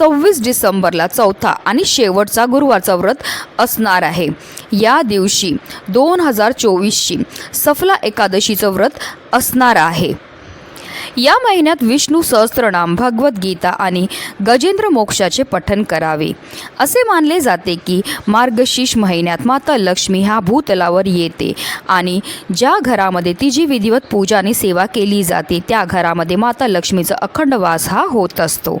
सव्वीस डिसेंबरला चौथा आणि शेवटचा गुरुवारचा व्रत असणार आहे. या दिवशी दोन हजार चोवीसची सफला एकादशीचं व्रत असणार आहे. या महिन्यात विष्णू सहस्त्रनाम भगवद्गीता आणि गजेंद्र मोक्षाचे पठन करावे. असे मानले जाते की मार्गशीर्ष महिन्यात माता लक्ष्मी ह्या भूतलावर येते आणि ज्या घरामध्ये तिची विधिवत पूजा आणि सेवा केली जाते त्या घरामध्ये माता लक्ष्मीचा अखंड वास हा होत असतो.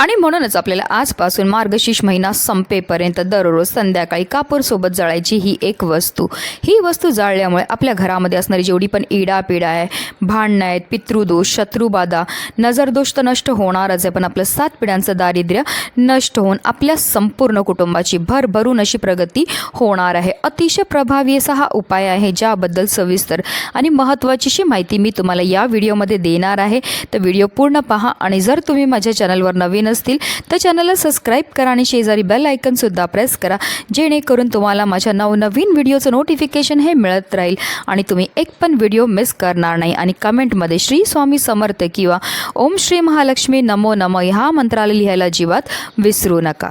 आणि म्हणूनच आपल्याला आजपासून मार्गशीर्ष महिना संपेपर्यंत दररोज संध्याकाळी कापूरसोबत जळायची ही एक वस्तू. ही वस्तू जाळल्यामुळे आपल्या घरामध्ये असणारी जेवढी पण इडापिडा आहे भांडणं आहेत पितृदोष शत्रुबाधा नजरदोष तर नष्ट होणारच आहे पण आपलं सात पिढ्यांचं दारिद्र्य नष्ट होऊन आपल्या संपूर्ण कुटुंबाची भरभरून अशी प्रगती होणार आहे. अतिशय प्रभावी असा हा उपाय आहे ज्याबद्दल सविस्तर आणि महत्त्वाचीशी माहिती मी तुम्हाला या व्हिडिओमध्ये देणार आहे. तर व्हिडिओ पूर्ण पहा आणि जर तुम्ही माझ्या चॅनलवर नवीन नसतील तर चॅनलला सबस्क्राईब करा आणि शेजारी बेल आयकनसुद्धा प्रेस करा जेणेकरून तुम्हाला माझ्या नवनवीन व्हिडिओचं नोटिफिकेशन हे मिळत राहील. आणि तुम्ही एक पण व्हिडिओ मिस करणार नाही. आणि कमेंटमध्ये श्री स्वामी समर्थ किंवा ओम श्री महालक्ष्मी नमो नम ह्या मंत्राला लिहायला जीवात विसरू नका.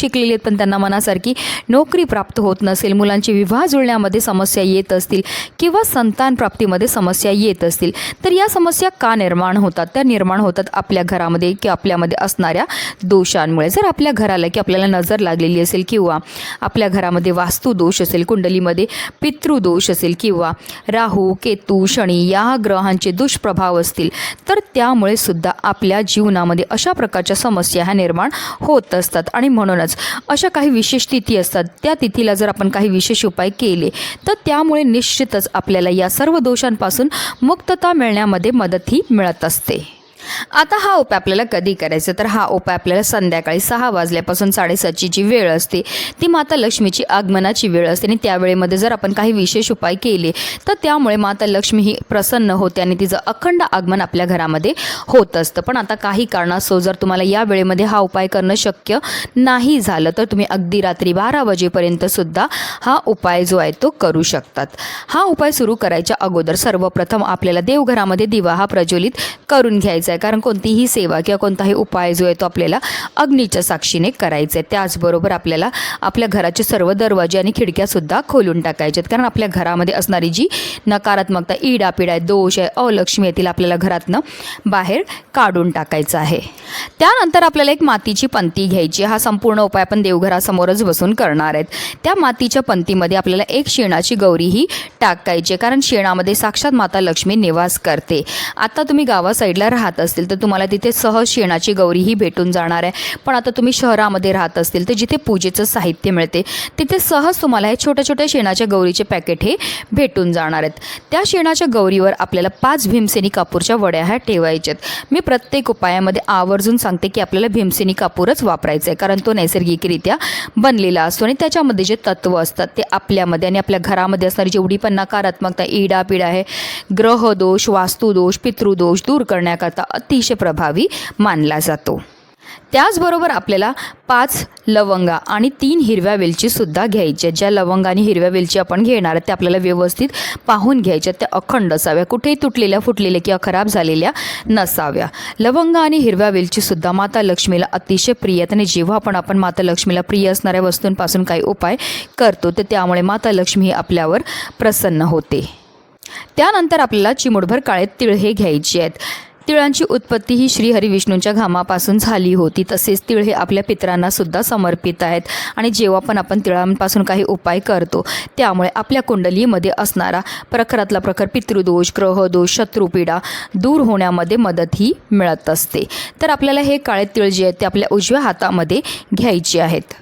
शिकलेले आहेत पण त्यांना मनासारखी नोकरी प्राप्त होत नसेल. मुलांची विवाह जुळण्यामध्ये समस्या येत असतील किंवा संतान प्राप्तीमध्ये समस्या येत असतील तर या समस्या का निर्माण होतात? त्या निर्माण होतात आपल्या घरामध्ये किंवा आपल्यामध्ये असणाऱ्या दोषांमुळे. जर आपल्या घराला की आपल्याला नजर लागलेली असेल किंवा आपल्या घरामध्ये वास्तुदोष असेल कुंडलीमध्ये पितृदोष असेल किंवा राहू केतू शनी या ग्रहांचे दुष्प्रभाव असतील तर त्यामुळे सुद्धा आपल्या जीवनामध्ये अशा प्रकारच्या समस्या ह्या निर्माण होत असतात. आणि म्हणूनच अशा काही विशेष तिथी असतात. त्या तिथीला जर आपण काही विशेष उपाय केले तर त्यामुळे निश्चितच आपल्याला या सर्व दोषांपासून मुक्तता मिळण्यामध्ये मदतही मिळत असते. आता हा उपाय आपल्याला कधी करायचा? तर हा उपाय आपल्याला संध्याकाळी सहा वाजल्यापासून साडेसातची जी वेळ असते ती माता लक्ष्मीची आगमनाची वेळ असते. आणि त्या वेळेमध्ये जर आपण काही विशेष उपाय केले तर त्यामुळे माता लक्ष्मी ही प्रसन्न होते आणि तिचं अखंड आगमन आपल्या घरामध्ये होत असतं. पण आता काही कारणास्तव जर तुम्हाला या वेळेमध्ये हा उपाय करणं शक्य नाही झालं तर तुम्ही अगदी रात्री बारा वाजेपर्यंत सुद्धा हा उपाय जो आहे तो करू शकतात. हा उपाय सुरू करायच्या अगोदर सर्वप्रथम आपल्याला देवघरामध्ये दिवा हा प्रज्वलित करून घ्यायचा आहे कारण कोणतीही सेवा किंवा कोणताही उपाय जो आहे तो आपल्याला अग्नीच्या साक्षीने करायचा आहे त्याचबरोबर आपल्याला आपल्या घराचे सर्व दरवाजे आणि खिडक्यासुद्धा खोलून टाकायचे आहेत कारण आपल्या घरामध्ये असणारी जी नकारात्मकता इडापिडा आहे दोष आहे अलक्ष्मी येतील आपल्याला घरातनं बाहेर काढून टाकायचं आहे. त्यानंतर आपल्याला एक मातीची पंती घ्यायची. हा संपूर्ण उपाय आपण देवघरासमोरच बसून करणार आहेत. त्या मातीच्या पंतीमध्ये आपल्याला एक शेणाची गौरी ही टाकायची आहे. कारण शेणामध्ये साक्षात माता लक्ष्मी निवास करते. आता तुम्ही गावा साईडला राहत राहत असतील तर तुम्हाला तिथे सहज शेणाची गौरीही भेटून जाणार आहे. पण आता तुम्ही शहरामध्ये राहत असतील तर जिथे पूजेचं साहित्य मिळते तिथे सहज तुम्हाला हे छोट्या छोट्या शेणाच्या गौरीचे पॅकेट हे भेटून जाणार आहेत. त्या शेणाच्या गौरीवर आपल्याला पाच भीमसेनी कापूरच्या वड्या ह्या ठेवायच्यात. मी प्रत्येक उपायामध्ये आवर्जून सांगते की आपल्याला भीमसेनी कापूरच वापरायचा आहे कारण तो नैसर्गिकरित्या बनलेला असतो आणि त्याच्यामध्ये जे तत्त्व असतात ते आपल्यामध्ये आणि आपल्या घरामध्ये असणारी जेवढी पण नकारात्मकता इडा आहे ग्रहदोष वास्तुदोष पितृदोष दूर करण्याकरता अतिशय प्रभावी मानला जातो. त्याचबरोबर आपल्याला पाच लवंगा आणि तीन हिरव्या वेलचीसुद्धा घ्यायच्या ज्या लवंगा आणि हिरव्या वेलची आपण घेणार आहेत त्या आपल्याला व्यवस्थित पाहून घ्यायच्या त्या अखंड असाव्या. कुठेही तुटलेल्या फुटलेल्या किंवा खराब झालेल्या नसाव्या. लवंगा आणि हिरव्या वेलचीसुद्धा माता लक्ष्मीला अतिशय प्रिय आहेत. आणि जेव्हा पण आपण माता लक्ष्मीला प्रिय असणाऱ्या वस्तूंपासून काही उपाय करतो तर त्यामुळे माता लक्ष्मी ही आपल्यावर प्रसन्न होते. त्यानंतर आपल्याला चिमुडभर काळे तिळ हे घ्यायचे आहेत. तिळांची उत्पत्ती ही श्री हरिविष्णूंच्या घामापासून झाली होती. तसेच तिळ हे आपल्या पित्रांना सुद्धा समर्पित आहेत. आणि जेव्हा पण आपण तिळांपासून काही उपाय करतो त्यामुळे आपल्या कुंडलीमध्ये असणारा प्रखरातला प्रखर पितृदोष ग्रहदोष शत्रुपीडा दूर होण्यामध्ये मदत ही मिळत असते. तर आपल्याला हे काळे तिळ जे आहेत ते आपल्या उजव्या हातामध्ये घ्यायचे आहेत.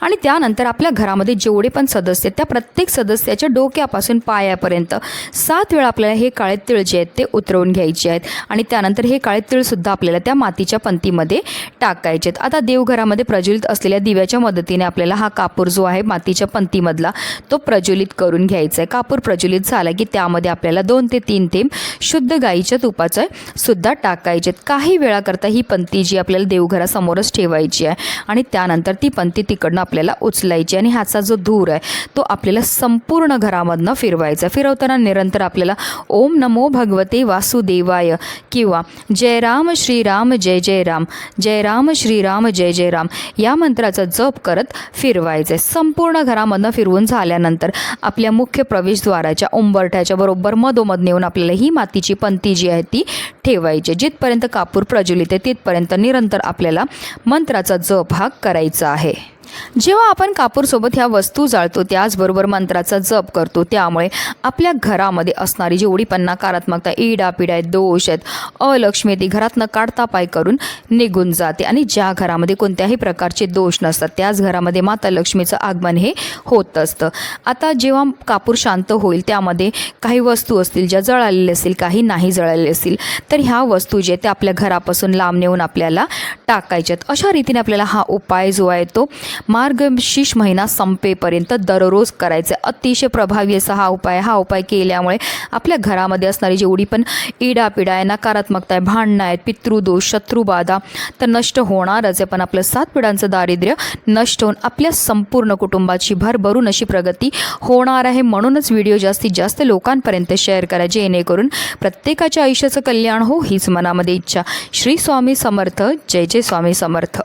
आणि त्यानंतर आपल्या घरामध्ये जेवढे पण सदस्य आहेत त्या प्रत्येक सदस्याच्या डोक्यापासून पायापर्यंत सात वेळा आपल्याला हे काळे तिळ जे आहेत ते उतरवून घ्यायचे आहेत. आणि त्यानंतर हे काळे तिळसुद्धा आपल्याला त्या मातीच्या पंतीमध्ये टाकायचे आहेत. आता देवघरामध्ये प्रज्वलित असलेल्या दिव्याच्या मदतीने आपल्याला हा कापूर जो आहे मातीच्या पंतीमधला तो प्रज्वलित करून घ्यायचा आहे. कापूर प्रज्वलित झाला की त्यामध्ये आपल्याला दोन ते तीन थेंब शुद्ध गाईच्या तुपाचं सुद्धा टाकायचे आहेत. काही वेळाकरता ही पंती जी आपल्याला देवघरासमोरच ठेवायची आहे आणि त्यानंतर ती पंती इकडनं आपल्याला उचलायची आणि ह्याचा जो धूर आहे तो आपल्याला संपूर्ण घरामधनं फिरवायचा फिरवताना निरंतर आपल्याला ओम नमो भगवते वासुदेवाय किंवा जय राम श्रीराम जय जय राम जय राम श्रीराम जय जय राम या मंत्राचा जप करत फिरवायचं आहे. संपूर्ण घरामधनं फिरवून झाल्यानंतर आपल्या मुख्य प्रवेशद्वाराच्या उंबरठ्याच्या बरोबर मधोमध नेऊन आपल्याला ही मातीची पंती जी आहे ती ठेवायची जिथपर्यंत कापूर प्रज्वलित आहे तिथपर्यंत निरंतर आपल्याला मंत्राचा जप हा करायचा आहे. जेव्हा आपण कापूरसोबत ह्या वस्तू जाळतो त्याचबरोबर मंत्राचा जप करतो त्यामुळे आपल्या घरामध्ये असणारी जेवढी पण नकारात्मकता इडापिडा आहेत दोष आहेत अलक्ष्मी ती घरातनं काढता पाय करून निघून जाते. आणि ज्या घरामध्ये कोणत्याही प्रकारचे दोष नसतात त्याच घरामध्ये माता लक्ष्मीचं आगमन हे होत असतं. आता जेव्हा कापूर शांत होईल त्यामध्ये काही वस्तू असतील ज्या जळालेल्या असतील काही नाही जळालेल्या असतील तर ह्या वस्तू जे त्या आपल्या घरापासून लांब नेऊन आपल्याला टाकायच्यात अशा रीतीने आपल्याला हा उपाय जो आहे तो मार्गशीर्ष महिना संपेपर्यंत दररोज करायचं. आहे अतिशय प्रभावी असा हा उपाय हा उपाय केल्यामुळे आपल्या घरामध्ये असणारी जेवढी पण इडापिडा आहे नकारात्मकता आहे भांडणं आहेत पितृदोष शत्रुबाधा तर नष्ट होणारच आहे. पण आपलं सात पिढ्यांचं दारिद्र्य नष्ट होऊन आपल्या संपूर्ण कुटुंबाची भरभरून अशी प्रगती होणार आहे. म्हणूनच व्हिडिओ जास्तीत जास्त लोकांपर्यंत शेअर करा जेणेकरून प्रत्येकाच्या आयुष्याचं कल्याण हो हीच मनामध्ये इच्छा. श्री स्वामी समर्थ. जय जय स्वामी समर्थ.